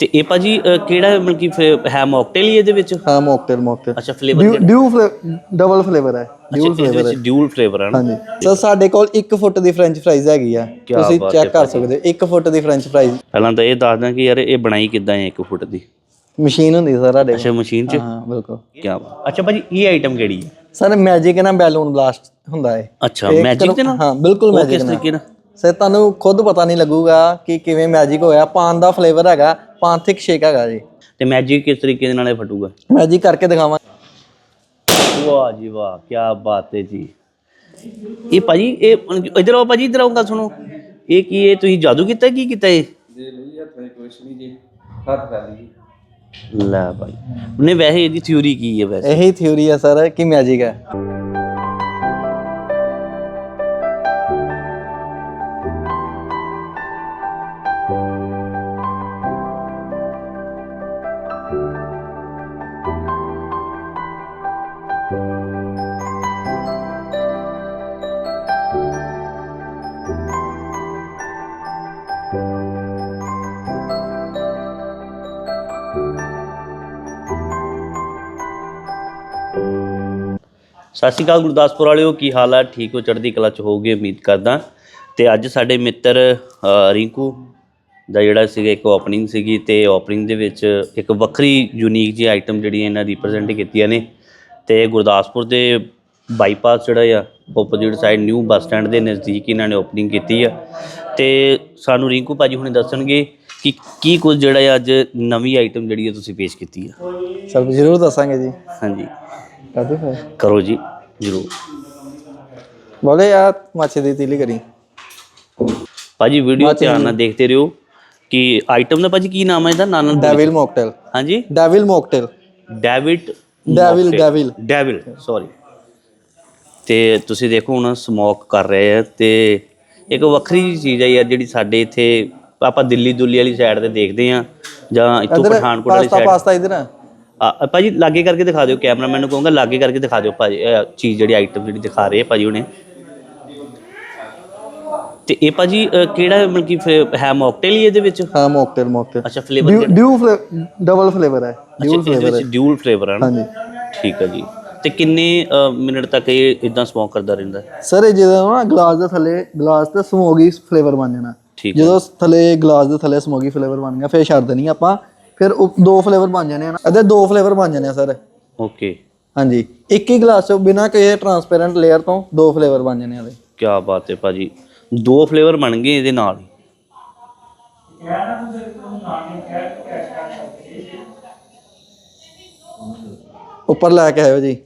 ਤੇ ਇਹ ਭਾਜੀ ਅ, ਕਿਹੜਾ ਮਤਲਬ ਕਿ ਫਿਰ ਹੈ ਮੌਕਟੇਲ ਹੀ ਇਹਦੇ ਵਿੱਚ? ਹਾਂ ਮੌਕਟੇਲ ਮੌਕਟੇਲ ਅੱਛਾ flavour dew dew double flavour ਹੈ ਡਿਊ ਇਹਦੇ ਵਿੱਚ ਡਿਊਲ ਫਲੇਵਰ ਹੈ ਨਾ? ਹਾਂਜੀ। ਸਰ ਸਾਡੇ ਕੋਲ 1 ਫੁੱਟ ਦੀ ਫ੍ਰੈਂਚ ਫ੍ਰਾਈਜ਼ ਹੈਗੀ ਆ। ਤੁਸੀਂ ਬਾਤ ਚੈੱਕ ਕਰ ਸਕਦੇ ਹੋ 1 ਫੁੱਟ ਦੀ ਫ੍ਰੈਂਚ ਫ੍ਰਾਈਜ਼ ਪਹਿਲਾਂ ਤਾਂ ਇਹ ਦੱਸਦਾ ਕਿ ਯਾਰ ਇਹ ਬਣਾਈ ਕਿੱਦਾਂ ਹੈ 1 ਫੁੱਟ ਦੀ? ਮਸ਼ੀਨ ਹੁੰਦੀ ਸਰ ਸਾਡੇ ਕੋਲ ਅੱਛਾ ਮਸ਼ੀਨ 'ਚ? ਹਾਂ ਬਿਲਕੁਲ। ਕੀ ਬਾਤ। ਅੱਛਾ ਭਾਜੀ ਇਹ ਆਈਟਮ ਕਿਹੜੀ ਹੈ? ਸਰ ਮੈਜਿਕ ਨਾਲ ਬੈਲੂਨ ਬਲਾਸਟ ਹੁੰਦਾ ਹੈ। ਅੱਛਾ ਮੈਜਿਕ ਦੇ ਨਾਲ? ਹਾਂ ਬਿਲਕੁਲ ਉਹ ਮੈਜਿਕ ਕਿਸ ਤਰੀਕੇ ਨਾਲ? ਸਰ ਤੁਹਾਨੂੰ ਖੁਦ ਪਤਾ ਨਹੀਂ ਲੱਗੂਗਾ ਕਿ ਕਿਵੇਂ ਮੈਜਿਕ ਹੋਇਆ। ਪਾਨ ਦਾ ਫਲੇਵਰ ਹੈਗਾ ਪਾਂਥਿਕ ਸ਼ੇਕ ਹੈਗਾ ਜੀ। ਤੇ ਮੈਜਿਕ ਕਿਸ ਤਰੀਕੇ ਦੇ ਨਾਲ ਇਹ ਫਟੂਗਾ? ਮੈਜਿਕ ਕਰਕੇ ਦਿਖਾਵਾਂ। ਵਾਹ ਜੀ ਵਾਹ ਕੀ ਬਾਤ ਹੈ ਜੀ। ਇਹ ਭਾਜੀ ਇਹ ਇਧਰ ਆਓ ਭਾਜੀ ਇਧਰ ਆਓ ਗੱਲ ਸੁਣੋ। ਇਹ ਕੀ ਇਹ ਤੁਸੀਂ ਜਾਦੂ ਕੀਤਾ ਕੀ ਕੀਤਾ ਇਹ? ਲੈ ਭਾਈ। ਉਹਨੇ ਵੈਸੇ ਇਹਦੀ ਥਿਊਰੀ ਕੀ ਹੈ ਵੈਸੇ? ਇਹੀ ਥਿਊਰੀ ਹੈ ਸਰ ਕਿ ਮੈਜਿਕ ਹੈ। ਸਤਿ ਸ਼੍ਰੀ ਅਕਾਲ ਗੁਰਦਾਸਪੁਰ ਵਾਲਿਓ ਕੀ ਹਾਲ ਹੈ? ਠੀਕ ਹੋ ਚੜ੍ਹਦੀ ਕਲਾ ਚ ਹੋਗੇ ਉਮੀਦ ਕਰਦਾ। ਤੇ ਅੱਜ ਸਾਡੇ ਮਿੱਤਰ ਰਿੰਕੂ ਦਾ ਜਿਹੜਾ ਸੀਗਾ ਇੱਕ ਓਪਨਿੰਗ ਸੀਗੀ ਤੇ ਓਪਨਿੰਗ ਦੇ ਵਿੱਚ ਇੱਕ ਵੱਖਰੀ ਯੂਨੀਕ ਜੀ ਆਈਟਮ ਜਿਹੜੀ ਇਹਨਾਂ ਰਿਪਰੈਜ਼ੈਂਟ ਕੀਤੀਆਂ ਨੇ। ਤੇ ਗੁਰਦਾਸਪੁਰ ਦੇ ਬਾਈਪਾਸ ਜਿਹੜਾ ਆ opposite side new bus stand ਦੇ ਨਜ਼ਦੀਕ ਇਹਨਾਂ ਨੇ ਓਪਨਿੰਗ ਕੀਤੀ ਆ। ਤੇ ਸਾਨੂੰ ਰਿੰਕੂ ਭਾਜੀ ਹੁਣੇ ਦੱਸਣਗੇ ਕਿ ਕੀ ਕੁਝ ਜਿਹੜਾ ਆ ਅੱਜ ਨਵੀਂ ਆਈਟਮ ਜਿਹੜੀ ਆ ਤੁਸੀਂ ਪੇਸ਼ ਕੀਤੀ ਆ। ਸਰ ਜ਼ਰੂਰ ਦੱਸਾਂਗੇ ਜੀ। ਹਾਂਜੀ। ਕਰਦੇ ਫਿਰ ਕਰੋ ਜੀ ਜ਼ਰੂਰ। ਬੋਲੇ ਆ ਮਾਛੇ ਦੀ ਤੀਲੀ ਕਰੀ। ਭਾਜੀ ਵੀਡੀਓ ਧਿਆਨ ਨਾਲ ਦੇਖਦੇ ਰਹੋ ਕਿ ਆਈਟਮ ਦਾ ਭਾਜੀ ਕੀ ਨਾਮ ਹੈ ਇਹਦਾ? ਨਾਲ ਨਾਲ ਬੋਲੋ। ਡੈਵਿਲ ਮੌਕਟੇਲ ਹਾਂਜੀ? Devil mocktail David devil devil devil sorry ਤੇ ਤੁਸੀਂ ਦੇਖੋ ਹੁਣ ਸਮੋਕ ਕਰ ਰਹੇ ਆ ਤੇ ਇੱਕ ਵੱਖਰੀ ਚੀਜ਼ ਹੈ ਯਾਰ ਜਿਹੜੀ ਸਾਡੇ ਇੱਥੇ ਆਪਾਂ ਦਿੱਲੀ ਦੁੱਲੀ ਵਾਲੀ ਸਾਈਡ ਤੇ ਦੇਖਦੇ ਆ ਜਾਂ ਇੱਥੋਂ ਪਠਾਨਕੋਟ ਵਾਲੀ ਪਾਸਤਾ ਸਾਈਡ ਪਾਸਤਾ ਇਧਰ। ਆ ਆ ਭਾਜੀ ਲਾਗੇ ਕਰਕੇ ਦਿਖਾ ਦਿਓ ਕੈਮਰਾਮੈਨ ਨੂੰ ਕਹੂੰਗਾ ਲਾਗੇ ਕਰਕੇ ਦਿਖਾ ਦਿਓ ਭਾਜੀ ਇਹ ਚੀਜ਼ ਜਿਹੜੀ ਆਈਟਮ ਜਿਹੜੀ ਦਿਖਾ ਰਹੇ ਆ ਭਾਜੀ ਹੁਣੇ ਤੇ ਇਹ ਭਾਜੀ ਅ, ਕਿਹੜਾ ਮਤਲਬ ਕਿ ਫਿਰ ਹੈ ਮੌਕਟੇਲ ਹੀ ਇਹਦੇ ਵਿੱਚ? ਹਾਂ ਮੌਕਟੇਲ ਮੌਕਟੇਲ ਅੱਛਾ flavour dew dew double flavour ਹੈ ਡਿਊ ਅੱਛਾ ਇਹਦੇ ਵਿੱਚ ਡਿਊਲ ਫਲੇਵਰ ਹੈ ਨਾ? ਹਾਂਜੀ। ਠੀਕ ਹੈ ਜੀ। ਤੇ ਕਿੰਨੇ ਅ, ਮਿੰਟ ਤੱਕ ਇਹ ਇਦਾਂ ਸਮੋਕ ਕਰਦਾ ਰਹਿੰਦਾ? ਹੈ? ਸਰ ਇਹ ਜਦੋਂ ਨਾ ਗਲਾਸ ਦੇ ਥੱਲੇ ਗਲਾਸ ਤੇ ਸਮੋਗੀ ਫਲੇਵਰ ਬਣ ਜਾਣਾ। ਠੀਕ ਹੈ ਜਦੋਂ ਥੱਲੇ ਗਲਾਸ ਦੇ ਥੱਲੇ ਸਮੋਗੀ ਫਲੇਵਰ ਬਣ ਗਿਆ ਫਿਰ ਛੱਡ ਦੇਣੀ ਆਪਾਂ। ਫਿਰ ਉਹ ਦੋ ਫਲੇਵਰ ਬਣ ਜਾਣੇ ਆ ਨਾ। ਇਹਦੇ ਦੋ ਫਲੇਵਰ ਬਣ ਜਾਣੇ ਆ ਸਰ। ਓਕੇ ਹਾਂਜੀ। ਇੱਕ ਹੀ ਗਲਾਸ ਚੋਂ ਬਿਨਾਂ ਕਿਸੇ ਟਰਾਂਸਪੇਰੈਂਟ ਲੇਅਰ ਤੋਂ ਦੋ ਫਲੇਵਰ ਬਣ ਜਾਣੇ ਆ ਇਹਦੇ। ਕੀ ਬਾਤ ਹੈ ਭਾਜੀ। ਦੋ ਫਲੇਵਰ ਬਣ ਗਏ ਇਹਦੇ ਨਾਲ ਹੀ। ਉੱਪਰ ਲੈ ਕੇ ਆਇਓ ਜੀ।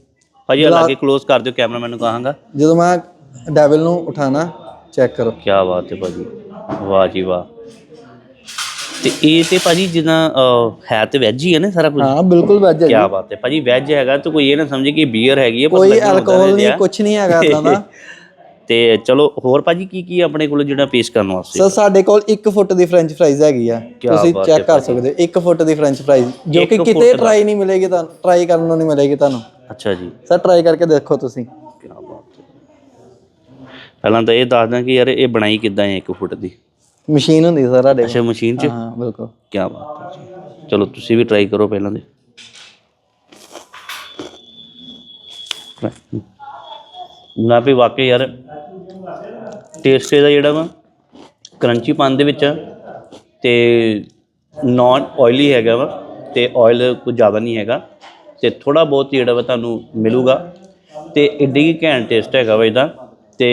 ਭਾਜੀ ਆ ਲਾਗੇ ক্লোਜ਼ ਕਰ ਦਿਓ ਕੈਮਰਾਮੈਨ ਨੂੰ ਕਹਾਂਗਾ। ਜਦੋਂ ਮੈਂ ਡੈਵਲ ਨੂੰ ਉਠਾਣਾ ਚੈੱਕ ਕਰੋ। ਕੀ ਬਾਤ ਹੈ ਭਾਜੀ। ਵਾਹ ਜੀ ਵਾਹ। ਤੇ ਇਹ ਤੇ ਭਾਜੀ ਜਿੱਦਾਂ ਅ, ਹੈ ਤੇ ਵੈਜ ਹੀ ਹੈ ਨਾ ਸਾਰਾ ਕੁਝ ਹਾਂ ਬਿਲਕੁਲ ਵੈਜ ਹੈ ਕੀ ਜੀ। ਬਾਤ ਹੈ। ਭਾਜੀ ਵੈਜ ਹੈਗਾ ਤਾਂ ਕੋਈ ਇਹ ਨਾ ਸਮਝੇ ਕਿ ਬੀਅਰ ਹੈਗੀ ਹੈ ਪਰ ਕੋਈ ਲੱਗਣ ਹੁੰਦਾ ਐਲਕੋਹਲ ਨਹੀਂ ਜਿਹਾ। ਕੁਝ ਨਹੀਂ ਹੈਗਾ ਇਦਾਂ ਦਾ। ਤੇ ਚਲੋ ਹੋਰ ਭਾਜੀ ਕੀ ਕੀ ਆਪਣੇ ਕੋਲ ਜਿਹੜਾ ਪੇਸ਼ ਕਰਨ ਵਾਸਤੇ? ਸਰ ਸਾਡੇ ਕੋਲ 1 ਫੁੱਟ ਦੀ ਫ੍ਰੈਂਚ ਫ੍ਰਾਈਜ਼ ਹੈਗੀ ਆ। ਤੁਸੀਂ ਬਾਤ ਚੈੱਕ ਕਰ ਸਕਦੇ ਹੋ 1 ਫੁੱਟ ਦੀ ਫ੍ਰੈਂਚ ਫ੍ਰਾਈਜ਼ ਜੋ ਕਿ ਕਿਤੇ ਟਰਾਈ ਨਹੀਂ ਮਿਲੇਗੀ ਤੁਹਾਨੂੰ ਟਰਾਈ ਕਰਨ ਨੂੰ ਨਹੀਂ ਮਿਲੇਗੀ ਤੁਹਾਨੂੰ। ਅੱਛਾ ਜੀ। ਸਰ ਟਰਾਈ ਕਰਕੇ ਦੇਖੋ ਤੁਸੀਂ। ਕੀ ਬਾਤ ਹੈ। ਪਹਿਲਾਂ ਤਾਂ ਇਹ ਦੱਸਦਾ ਕਿ ਯਾਰ ਇਹ ਬਣਾਈ ਕਿੱਦਾਂ ਹੈ 1 ਫੁੱਟ ਦੀ? ਮਸ਼ੀਨ ਹੁੰਦੀ ਸਰ ਸਾਡੇ ਅੱਛਾ ਮਸ਼ੀਨ 'ਚ। ਹਾਂ ਬਿਲਕੁਲ। ਕੀ ਬਾਤ ਹੈ ਜੀ। ਚਲੋ ਤੁਸੀਂ ਵੀ ਟਰਾਈ ਕਰੋ ਪਹਿਲਾਂ ਦੇ। ਨਾ ਵੀ ਵਾਕਈ ਯਾਰ ਟੇਸਟ ਇਹਦਾ ਜਿਹੜਾ ਵਾ ਕਰੰਚੀ ਪਾਨ ਦੇ ਵਿੱਚ ਆ ਤੇ ਨਾਨ ਆਇਲੀ ਹੈਗਾ ਵਾ ਤੇ ਆਇਲ ਕੁਝ ਜ਼ਿਆਦਾ ਨਹੀਂ ਹੈਗਾ ਤੇ ਥੋੜਾ ਬਹੁਤ ਜਿਹੜਾ ਵਾ ਤੁਹਾਨੂੰ ਮਿਲੂਗਾ। ਤੇ ਏਡੀ ਹੀ ਘੈਂਟ ਟੇਸਟ ਹੈਗਾ ਵਾ ਇਹਦਾ ਤੇ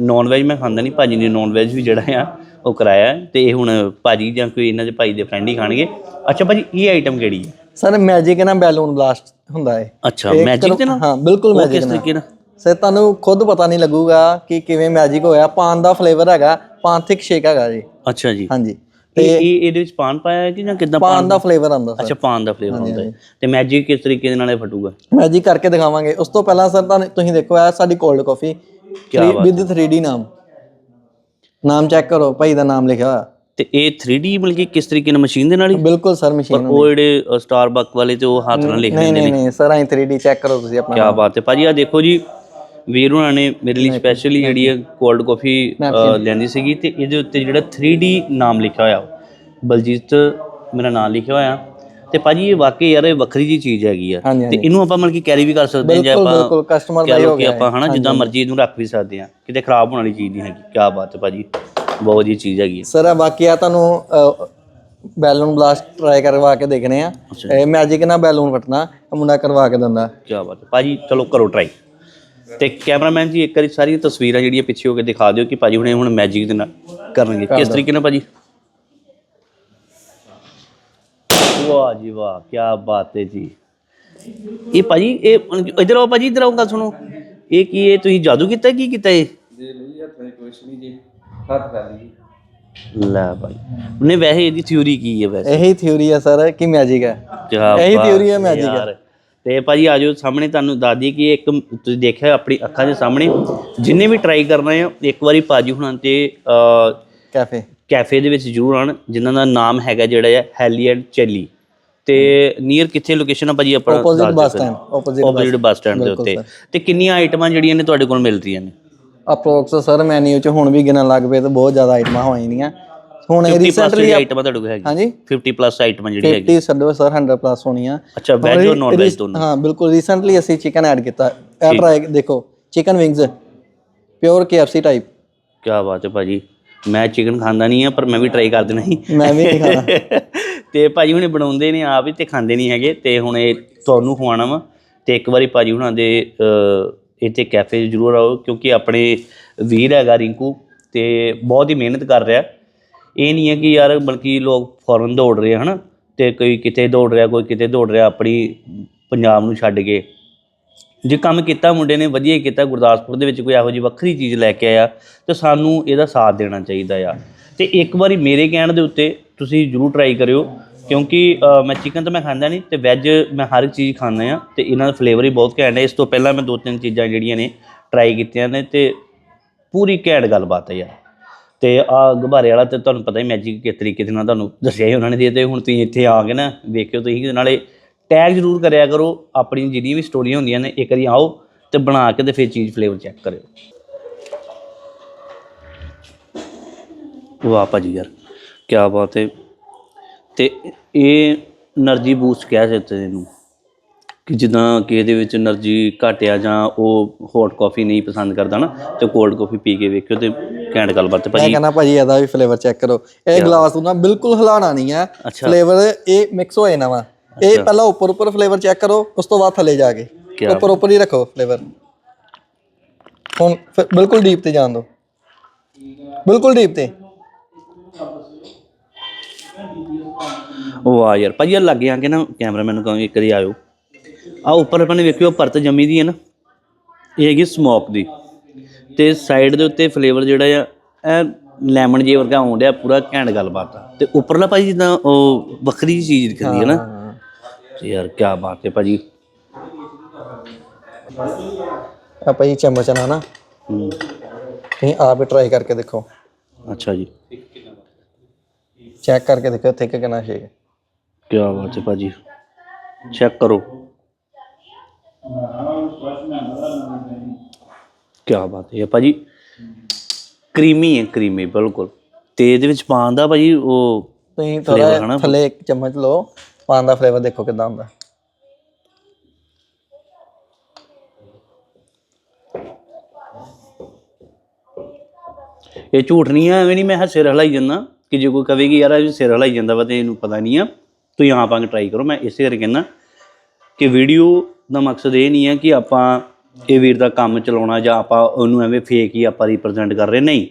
ਨਾਨ ਵੈਜ ਮੈਂ ਖਾਂਦਾ ਨਹੀਂ ਭਾਜੀ ਨੇ ਨਾਨ ਵੈਜ ਵੀ ਜਿਹੜਾ ਆ ਉਹ ਕਰਾਇਆ ਹੈ ਤੇ ਇਹ ਹੁਣ ਭਾਜੀ ਜਾਂ ਕੋਈ ਇਹਨਾਂ ਦੇ ਭਾਈ ਦੇ ਫਰੈਂਡ ਹੀ ਖਾਣਗੇ। ਅੱਛਾ ਭਾਜੀ ਇਹ ਆਈਟਮ ਕਿਹੜੀ ਹੈ? ਸਰ ਮੈਜਿਕ ਨਾਲ ਬੈਲੂਨ ਬਲਾਸਟ ਹੁੰਦਾ ਹੈ। ਅੱਛਾ ਇਹ ਮੈਜਿਕ ਦੇ ਨਾਲ? ਹਾਂ ਬਿਲਕੁਲ ਉਹ ਕਿਸ ਤਰੀਕੇ ਨਾਲ? ਸਰ ਤੁਹਾਨੂੰ ਖੁਦ ਪਤਾ ਨਹੀਂ ਲੱਗੂਗਾ ਕਿ ਕਿਵੇਂ ਮੈਜਿਕ ਹੋਇਆ। ਪਾਨ ਦਾ ਫਲੇਵਰ ਹੈਗਾ ਪਾਂਥਿਕ ਸ਼ੇਕ ਹੈਗਾ ਜੀ। ਅੱਛਾ ਜੀ। ਹਾਂਜੀ। ਤੇ ਇਹ ਇਹਦੇ ਵਿੱਚ ਪਾਨ ਪਾਇਆ ਹੈ ਕਿ ਜਾਂ ਕਿਦਾਂ ਪਾਨ ਦਾ ਫਲੇਵਰ ਆਉਂਦਾ ਸਰ? ਅੱਛਾ ਪਾਨ ਦਾ ਫਲੇਵਰ ਹੁੰਦਾ ਹੈ। ਤੇ ਮੈਜਿਕ ਕਿਸ ਤਰੀਕੇ ਦੇ ਨਾਲ ਇਹ ਫਟੂਗਾ? ਮੈਜਿਕ ਕਰਕੇ ਦਿਖਾਵਾਂਗੇ। ਉਸ ਤੋਂ ਪਹਿਲਾਂ ਸਰ ਤੁਹਾਨੂੰ ਤੁਸੀਂ ਦੇਖੋ ਇਹ ਸਾਡੀ ਕੋਲਡ ਕਾਫੀ ਵਿਦ 3D ਨਾਮ। ਨਾਮ ਚੈੱਕ ਕਰੋ ਭਾਈ ਦਾ ਨਾਮ ਲਿਖਿਆ ਹੋਇਆ। ਤੇ ਇਹ 3D ਮਤਲਬ ਕਿ ਕਿਸ ਤਰੀਕੇ ਨਾਲ ਮਸ਼ੀਨ ਦੇ ਨਾਲ ਹੀ? ਬਿਲਕੁਲ ਸਰ ਮਸ਼ੀਨ ਉਹ ਜਿਹੜੇ ਸਟਾਰਬਕ ਵਾਲੇ ਤੇ ਉਹ ਹੱਥ ਨਾਲ ਲਿਖ ਦਿੰਦੇ ਨਹੀਂ ਨਹੀਂ ਸਰ ਐਂ 3D ਚੈੱਕ ਕਰੋ ਤੁਸੀਂ ਆਪਣਾ ਕੀ ਬਾਤ ਹੈ। ਭਾਜੀ ਆ ਦੇਖੋ ਜੀ ਵੀਰ ਉਹਨਾਂ ਨੇ ਮੇਰੇ ਲਈ ਸਪੈਸ਼ਲੀ ਜਿਹੜੀ ਹੈ ਕੋਲਡ ਕਾਫੀ ਲੈਂਦੀ ਸੀਗੀ ਤੇ ਇਹਦੇ ਉੱਤੇ ਜਿਹੜਾ 3D ਨਾਮ ਲਿਖਿਆ ਹੋਇਆ। ਬਲਜੀਤ ਮੇਰਾ ਨਾਮ ਲਿਖਿਆ ਹੋਇਆ। ਤੇ ਭਾਜੀ ਇਹ ਵਾਕਈ ਯਾਰ ਇਹ ਵੱਖਰੀ ਜੀ ਚੀਜ਼ ਹੈਗੀ ਆ। ਹਾਂਜੀ ਤੇ ਹਾਂਜੀ। ਇਹਨੂੰ ਆਪਾਂ ਮਤਲਬ ਕਿ ਕੈਰੀ ਵੀ ਕਰ ਸਕਦੇ ਹਾਂ ਜੇ ਬਿਲਕੁਲ ਆਪਾਂ ਬਿਲਕੁਲ ਕਸਟਮਰ ਕਹਿ ਦਾ ਹੀ ਲਓ ਹੋ ਕਿ ਗਿਆ ਆਪਾਂ ਹਨਾ ਜਿੱਦਾਂ ਮਰਜ਼ੀ ਇਹਨੂੰ ਰੱਖ ਵੀ ਸਕਦੇ ਆ ਕਿਤੇ ਖਰਾਬ ਹੋਣ ਵਾਲੀ ਚੀਜ਼ ਨਹੀਂ ਹੈਗੀ ਕੀ ਬਾਤ ਹੈ ਭਾਜੀ ਬਹੁਤ ਵਧੀਆ ਚੀਜ਼ ਹੈਗੀ ਹੈ ਸਰ ਬਾਕੀ ਆ ਤੁਹਾਨੂੰ ਬੈਲੂਨ ਬਲਾਸਟ ਟਰਾਈ ਕਰਵਾ ਕੇ ਦੇਖਣੇ ਆ। ਇਹ ਮੈਜਿਕ ਨਾਲ ਬੈਲੂਨ ਵਟਣਾ ਇਹ ਮੁੰਡਾ ਕਰਵਾ ਕੇ ਦਿੰਦਾ। ਕੀ ਬਾਤ ਹੈ। ਭਾਜੀ ਚਲੋ ਕਰੋ ਟਰਾਈ ਤੇ ਕੈਮਰਾਮੈਨ ਜੀ ਇੱਕ ਵਾਰੀ ਸਾਰੀਆਂ ਤਸਵੀਰਾਂ ਜਿਹੜੀਆਂ ਪਿੱਛੇ ਹੋ ਕੇ ਦਿਖਾ ਦਿਓ ਕਿ ਭਾਜੀ ਹੁਣੇ ਹੁਣ ਮੈਜਿਕ ਦੇ ਨਾਲ ਕਰਨਗੇ। ਕਿਸ ਤਰੀਕੇ ਨਾਲ ਭਾਜੀ? ਵਾਹ ਜੀ ਵਾਹ ਕੀ ਬਾਤ ਹੈ ਜੀ। ਇਹ ਭਾਜੀ ਇਹ ਇਧਰ ਆਓ ਭਾਜੀ ਇਧਰ ਆਓ ਗੱਲ ਸੁਣੋ। ਇਹ ਕੀ ਇਹ ਤੁਸੀਂ ਜਾਦੂ ਕੀਤਾ ਕੀ ਕੀਤਾ ਇਹ? ਲੈ ਭਾਈ ਨਹੀਂ ਵੈਸੇ ਇਹਦੀ ਥਿਊਰੀ ਕੀ ਹੈ ਵੈਸੇ? ਇਹੀ ਥਿਊਰੀ ਹੈ ਸਰ ਕਿ ਮੈਜਿਕ ਹੈ। ਇਹੀ theory ਹੈ magic ਹੈ। ਤੇ ਭਾਜੀ ਆਜੋ ਸਾਹਮਣੇ ਤੁਹਾਨੂੰ ਦੱਸ ਦਈਏ ਕਿ ਇੱਕ ਤੁਸੀਂ ਦੇਖਿਆ ਆਪਣੀ ਅੱਖਾਂ ਦੇ ਸਾਹਮਣੇ ਜਿੰਨੇ ਵੀ ਟਰਾਈ ਕਰਨਾ ਹੈ ਇੱਕ ਵਾਰੀ ਭਾਜੀ ਹੁਣਾਂ ਤੇ ਕੈਫੇ ਕੈਫੇ ਦੇ ਵਿੱਚ ਜ਼ਰੂਰ ਆਣ ਜਿਨ੍ਹਾਂ ਦਾ ਨਾਮ ਹੈਗਾ ਜਿਹੜਾ ਹੈ ਹੈਲੀ ਐਂਡ ਚੈਲੀ। ਤੇ ਨੀਅਰ ਕਿੱਥੇ ਲੋਕੇਸ਼ਨ ਆ ਭਾਜੀ ਆਪਣਾ opposite bus stand opposite bus stand ਦੇ ਉੱਤੇ। ਤੇ ਕਿੰਨੀਆਂ ਆਈਟਮਾਂ ਜਿਹੜੀਆਂ ਨੇ ਤੁਹਾਡੇ ਕੋਲ ਮਿਲ ਰਹੀਆਂ ਨੇ? ਅਪਰੋਕਸ ਸਰ ਮੈਨੂ ਚ ਹੁਣ ਵੀ ਗਿਣਨ ਲੱਗ ਪਏ ਤੇ ਬਹੁਤ ਜ਼ਿਆਦਾ ਆਈਟਮਾਂ ਹੋ ਜਾਂਦੀਆਂ ਹੁਣ 50 plus ਰੀਸੈਂਟਲੀ ਆਈਟਮਾਂ ਤੁਹਾਡੇ ਕੋਲ ਹੈਗੀ। ਹਾਂਜੀ? 50 ਪਲੱਸ ਆਈਟਮਾਂ ਜਿਹੜੀ ਹੈਗੀ। 50 ਛੱਡੋ ਸਰ 100 ਪਲੱਸ ਹੋਣੀਆਂ। ਅੱਛਾ ਵੈਜ ਔਰ ਨਾਨ ਵੈਜ ਦੋਨੋਂ? ਹਾਂ ਬਿਲਕੁਲ। ਰੀਸੈਂਟਲੀ ਅਸੀਂ ਚਿਕਨ ਐਡ ਕੀਤਾ। ਇਹ ਟਰਾਈ ਦੇਖੋ chicken wings pure KFC type ਕੀ ਬਾਤ ਹੈ ਭਾਜੀ। ਮੈਂ ਚਿਕਨ ਖਾਂਦਾ ਨਹੀਂ ਆ ਪਰ ਮੈਂ ਵੀ ਟਰਾਈ ਕਰ ਦੇਣਾ ਸੀ। ਮੈਂ ਵੀ ਨਹੀਂ ਖਾਣਾ। ਤੇ ਭਾਜੀ ਹੁਣੇ ਬਣਾਉਂਦੇ ਨੇ ਆਪ ਹੀ ਤੇ ਖਾਂਦੇ ਨਹੀਂ ਹੈਗੇ। ਤੇ ਹੁਣ ਇਹ ਤੁਹਾਨੂੰ ਖਵਾਉਣਾ ਵਾ। ਤੇ ਇੱਕ ਵਾਰੀ ਭਾਜੀ ਹੁਣਾਂ ਦੇ ਇੱਥੇ ਕੈਫੇ ਜ਼ਰੂਰ ਆਓ ਕਿਉਂਕਿ ਆਪਣੇ ਵੀਰ ਹੈਗਾ ਰਿੰਕੂ ਤੇ ਬਹੁਤ ਹੀ ਮਿਹਨਤ ਕਰ ਰਿਹਾ। ਇਹ ਨਹੀਂ ਹੈ ਕਿ ਯਾਰ ਬਲਕਿ ਲੋਕ ਫੋਰਨ ਦੌੜ ਰਹੇ ਹਨ। ਤੇ ਕੋਈ ਕਿਤੇ ਦੌੜ ਰਿਹਾ ਕੋਈ ਕਿਤੇ ਦੌੜ ਰਿਹਾ ਆਪਣੀ ਪੰਜਾਬ ਨੂੰ ਛੱਡ ਕੇ। ਜੇ ਕੰਮ ਕੀਤਾ, ਮੁੰਡੇ ਨੇ ਵਧੀਆ ਕੀਤਾ, ਗੁਰਦਾਸਪੁਰ ਦੇ ਵਿੱਚ ਕੋਈ ਇਹੋ ਜਿਹੀ ਵੱਖਰੀ ਚੀਜ਼ ਲੈ ਕੇ ਆਇਆ, ਤੇ ਸਾਨੂੰ ਇਹਦਾ ਸਾਥ ਦੇਣਾ ਚਾਹੀਦਾ ਆ। ਤੇ ਇੱਕ ਵਾਰੀ ਮੇਰੇ ਕਹਿਣ ਦੇ ਉੱਤੇ ਤੁਸੀਂ ਜਰੂਰ ਟਰਾਈ ਕਰਿਓ, ਕਿਉਂਕਿ ਮੈਂ ਚਿਕਨ ਤਾਂ ਮੈਂ ਖਾਂਦਾ ਨਹੀਂ, ਤੇ ਵੈਜ ਮੈਂ ਹਰ ਇੱਕ ਚੀਜ਼ ਖਾਂਦਾ ਆ, ਤੇ ਇਹਨਾਂ ਦਾ ਫਲੇਵਰ ਹੀ ਬਹੁਤ ਘੈਂਟ ਹੈ ਇਸ ਤੋਂ ਪਹਿਲਾਂ ਮੈਂ ਦੋ ਤਿੰਨ ਚੀਜ਼ਾਂ ਜਿਹੜੀਆਂ ਨੇ ਟਰਾਈ ਕੀਤੀਆਂ ਨੇ, ਤੇ ਪੂਰੀ ਘੈਂਟ ਗੱਲਬਾਤ ਹੈ ਯਾਰ। ਤੇ ਆ ਗੁਬਾਰੇ ਵਾਲਾ ਤੇ ਤੁਹਾਨੂੰ ਪਤਾ ਹੀ ਮੈਜਿਕ ਕਿਸ ਤਰੀਕੇ ਦੇ ਨਾਲ ਤੁਹਾਨੂੰ ਦੱਸਿਆ ਹੀ ਉਹਨਾਂ ਨੇ ਦੇ ਤੇ ਹੁਣ ਤੁਸੀਂ ਇੱਥੇ ਆ ਕੇ ਨਾ ਵੇਖਿਓ ਤੁਸੀਂ, ਨਾਲੇ ਟੈਗ ਜ਼ਰੂਰ ਕਰਿਆ ਕਰੋ ਆਪਣੀ ਜਿਹੜੀਆਂ ਵੀ ਸਟੋਰੀਆਂ ਹੁੰਦੀਆਂ ਨੇ ਇੱਕ ਵਾਰੀ ਆਓ ਤੇ ਬਣਾ ਕੇ ਤੇ ਫਿਰ ਚੀਜ਼ ਫਲੇਵਰ ਚੈੱਕ ਕਰਿਓ। ਵਾਹ ਭਾਜੀ ਯਾਰ ਕੀ ਬਾਤ ਹੈ ਤੇ ਇਹ એનર્ਜੀ ਬੂਸਟ ਕਹਿ ਸਕਦੇ ਇਹਨੂੰ ਕਿ ਜਿੱਦਾਂ ਕਿ ਇਹਦੇ ਵਿੱਚ એનર્ਜੀ ਘਟਿਆ ਜਾਂ ਉਹ ਹੌਟ ਕਾਫੀ ਨਹੀਂ ਪਸੰਦ ਕਰਦਾ ਨਾ ਤੇ ਕੋਲਡ ਕਾਫੀ ਪੀ ਕੇ ਵੇਖਿਓ ਤੇ ਘੈਂਟ ਗੱਲਬਾਤ ਭਾਜੀ ਮੈਂ ਕਹਿੰਦਾ ਭਾਜੀ ਇਹਦਾ ਵੀ ਫਲੇਵਰ ਚੈੱਕ ਕਰੋ। ਇਹ ਗਲਾਸ ਨੂੰ ਨਾ ਬਿਲਕੁਲ ਹਿਲਾਣਾ ਨਹੀਂ ਆ ਫਲੇਵਰ ਇਹ ਮਿਕਸ ਹੋਏ ਨਾ ਵਾ। ਇਹ ਪਹਿਲਾਂ ਉੱਪਰ ਉੱਪਰ ਫਲੇਵਰ ਚੈੱਕ ਕਰੋ ਉਸ ਤੋਂ ਬਾਅਦ ਥੱਲੇ ਜਾ ਕੇ। ਕਿਆ ਉੱਪਰ ਉੱਪਰ ਹੀ ਰੱਖੋ ਫਲੇਵਰ ਹੁਣ ਫਿਰ ਬਿਲਕੁਲ ਡੀਪ ਤੇ ਜਾਣ ਦਿਓ ਬਿਲਕੁਲ ਡੀਪ ਤੇ। ਵਾਹ ਯਾਰ ਭਾਜੀ ਯਾਰ ਲੱਗੇ ਆ ਕੇ ਨਾ ਕੈਮਰਾਮੈਨ ਨੂੰ ਕਹਾਂਗੇ ਇੱਕ ਵਾਰੀ ਆਇਓ। ਆ ਉੱਪਰ ਆਪਾਂ ਨੇ ਵੇਖਿਓ ਪਰਤ ਜੰਮੀ ਦੀ ਹੈ ਨਾ। ਇਹ ਹੈਗੀ ਸਮੋਕ ਦੀ। ਤੇ ਸਾਈਡ ਦੇ ਉੱਤੇ ਫਲੇਵਰ ਜਿਹੜਾ ਆ ਇਹ ਲੈਮਨ ਜੇ ਵਰਗਾ ਆਉਣ ਡਿਆ ਪੂਰਾ ਘੈਂਟ ਗੱਲਬਾਤ ਆ। ਤੇ ਉੱਪਰਲਾ ਭਾਜੀ ਜਿੱਦਾਂ ਉਹ ਵੱਖਰੀ ਜਿਹੀ ਚੀਜ਼ ਦਿਖਦੀ ਹੈ ਨਾ। ਯਾਰ ਕੀ ਬਾਤ ਹੈ ਭਾਜੀ। ਆ ਭਾਈ ਚਮਚ ਨਾਲ ਨਾ ਹੂੰ, ਤੁਸੀਂ ਆਪ ਹੀ ਟਰਾਈ ਕਰਕੇ ਦੇਖੋ। ਅੱਛਾ ਜੀ। ਚੈੱਕ ਕਰਕੇ ਦੇਖੋ ਥਿਕ ਕਿੰਨਾ ਸ਼ੇਕ ਹੈ। ਕੀ ਬਾਤ ਹੈ ਭਾਜੀ। ਚੈੱਕ ਕਰੋ। ਕੀ ਬਾਤ ਹੈ ਭਾਜੀ। ਕਰੀਮੀ ਹੈ ਕਰੀਮੀ ਬਿਲਕੁਲ। ਤੇ ਇਹਦੇ ਵਿੱਚ ਪਾਉਣ ਦਾ ਭਾਜੀ ਉਹ ਤੁਸੀਂ Flavor ਹਨਾ? ਥੋੜਾ ਥੱਲੇ ਇੱਕ ਚਮਚ ਲਓ। ਪਾਨ ਦਾ ਫਲੇਵਰ ਦੇਖੋ ਕਿਦਾਂ ਹੁੰਦਾ। ਇਹ ਝੂਠ ਨਹੀਂ ਹੈ ਐਵੇਂ ਨਹੀਂ ਮੈਂ ਸਿਰ ਹਲਾਈ ਜਾਂਦਾ, ਕਿ ਜੇ ਕੋਈ ਕਵੇ ਕਿ ਯਾਰ ਇਹ ਸਿਰ ਹਲਾਈ ਜਾਂਦਾ ਵਾ ਤੇ ਇਹਨੂੰ ਪਤਾ ਨਹੀਂ ਆ, ਤੁਸੀਂ ਆਪ ਆ ਕੇ ਟਰਾਈ ਕਰੋ, ਮੈਂ ਇਸੇ ਕਰਕੇ ਕਹਿੰਦਾ ਕਿ ਵੀਡੀਓ ਦਾ ਮਕਸਦ ਇਹ ਨਹੀਂ ਹੈ ਕਿ ਆਪਾਂ ਇਹ ਵੀਰ ਦਾ ਕੰਮ ਚਲਾਉਣਾ ਜਾਂ ਆਪਾਂ ਉਹਨੂੰ ਐਵੇਂ ਫੇਕ ਹੀ ਆਪਾਂ ਰਿਪਰੈਜ਼ੈਂਟ ਕਰ ਰਹੇ, ਨਹੀਂ।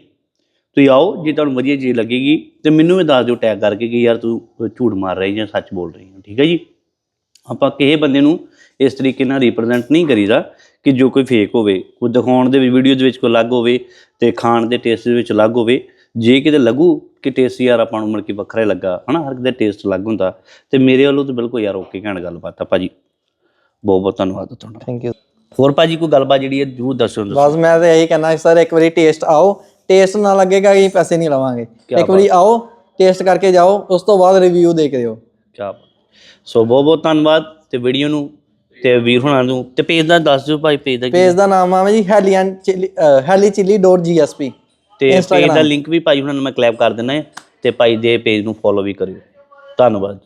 ਤੁਸੀਂ ਆਓ ਜੇ ਤੁਹਾਨੂੰ ਵਧੀਆ ਚੀਜ਼ ਲੱਗੇਗੀ ਤੇ ਮੈਨੂੰ ਵੀ ਦੱਸ ਦਿਓ ਟੈਗ ਕਰਕੇ ਕਿ ਯਾਰ ਤੂੰ ਝੂਠ ਮਾਰ ਰਹੀ ਜਾਂ ਸੱਚ ਬੋਲ ਰਹੀ ਹੈ ਠੀਕ ਹੈ ਜੀ? ਆਪਾਂ ਕਿਸੇ ਬੰਦੇ ਨੂੰ ਇਸ ਤਰੀਕੇ ਨਾਲ ਰਿਪਰੈਜ਼ੈਂਟ ਨਹੀਂ ਕਰੀਦਾ ਕਿ ਜੋ ਕੋਈ ਫੇਕ ਹੋਵੇ ਕੋਈ ਦਿਖਾਉਣ ਦੇ ਵੀਡੀਓ ਦੇ ਵਿੱਚ ਕੋਈ ਅਲੱਗ ਹੋਵੇ ਤੇ ਖਾਣ ਦੇ ਟੇਸਟ ਦੇ ਵਿੱਚ ਅਲੱਗ ਹੋਵੇ ਜੇ ਕਿਤੇ ਲੱਗੂ ਕਿ ਟੇਸਟ ਯਾਰ ਆਪਾਂ ਨੂੰ ਮਤਲਬ ਕਿ ਵੱਖਰਾ ਲੱਗਾ ਹਨਾ? ਹਰ ਕਿਸੇ ਦਾ ਟੇਸਟ ਅਲੱਗ ਹੁੰਦਾ ਤੇ ਮੇਰੇ ਵੱਲੋਂ ਤਾਂ ਬਿਲਕੁਲ ਯਾਰ ਓਕੇ ਘੈਂਟ ਗੱਲਬਾਤ ਆ ਭਾਜੀ। ਬਹੁਤ ਬਹੁਤ ਧੰਨਵਾਦ ਤੁਹਾਡਾ। ਥੈਂਕ ਯੂ ਹੋਰ ਭਾਜੀ ਕੋਈ ਗੱਲਬਾਤ ਜਿਹੜੀ ਹੈ ਜਰੂਰ ਤੁਸੀਂ ਬਸ ਮੈਂ ਤਾਂ ਇਹੀ ਕਹਿਣਾ ਸਰ ਇੱਕ ਵਾਰੀ ਟੇਸਟ ਆਓ ਟੇਸਟ ਨਾ ਲੱਗੇਗਾ ਕਿ ਪੈਸੇ ਨਹੀਂ ਲਵਾਂਗੇ। ਇੱਕ ਵਾਰੀ ਆਓ ਟੇਸਟ ਕਰਕੇ ਜਾਓ ਉਸ ਤੋਂ ਬਾਅਦ ਰਿਵਿਊ ਦੇ ਕੇ ਦਿਓ ਕਿਆ। ਸੋ ਬਹੁਤ ਬਹੁਤ ਧੰਨਵਾਦ ਤੇ ਵੀਡੀਓ ਨੂੰ ਤੇ ਵੀਰ ਹੁਣਾਂ ਨੂੰ। ਤੇ ਪੇਜ ਦਾ ਦੱਸ ਦਿਓ ਭਾਈ ਪੇਜ ਦਾ ਪੇਜ ਦਾ ਨਾਮ ਆ ਜੀ Hellion chilli Helly chilli dot GSP ਤੇ ਪੇਜ ਦਾ ਲਿੰਕ ਵੀ ਭਾਈ ਹੁਣਾਂ ਨੂੰ ਮੈਂ ਕਲੈਪ ਕਰ ਦਿੰਦਾ ਤੇ ਭਾਈ ਦੇ ਪੇਜ ਨੂੰ ਫੋਲੋ ਵੀ ਕਰਿਓ। ਧੰਨਵਾਦ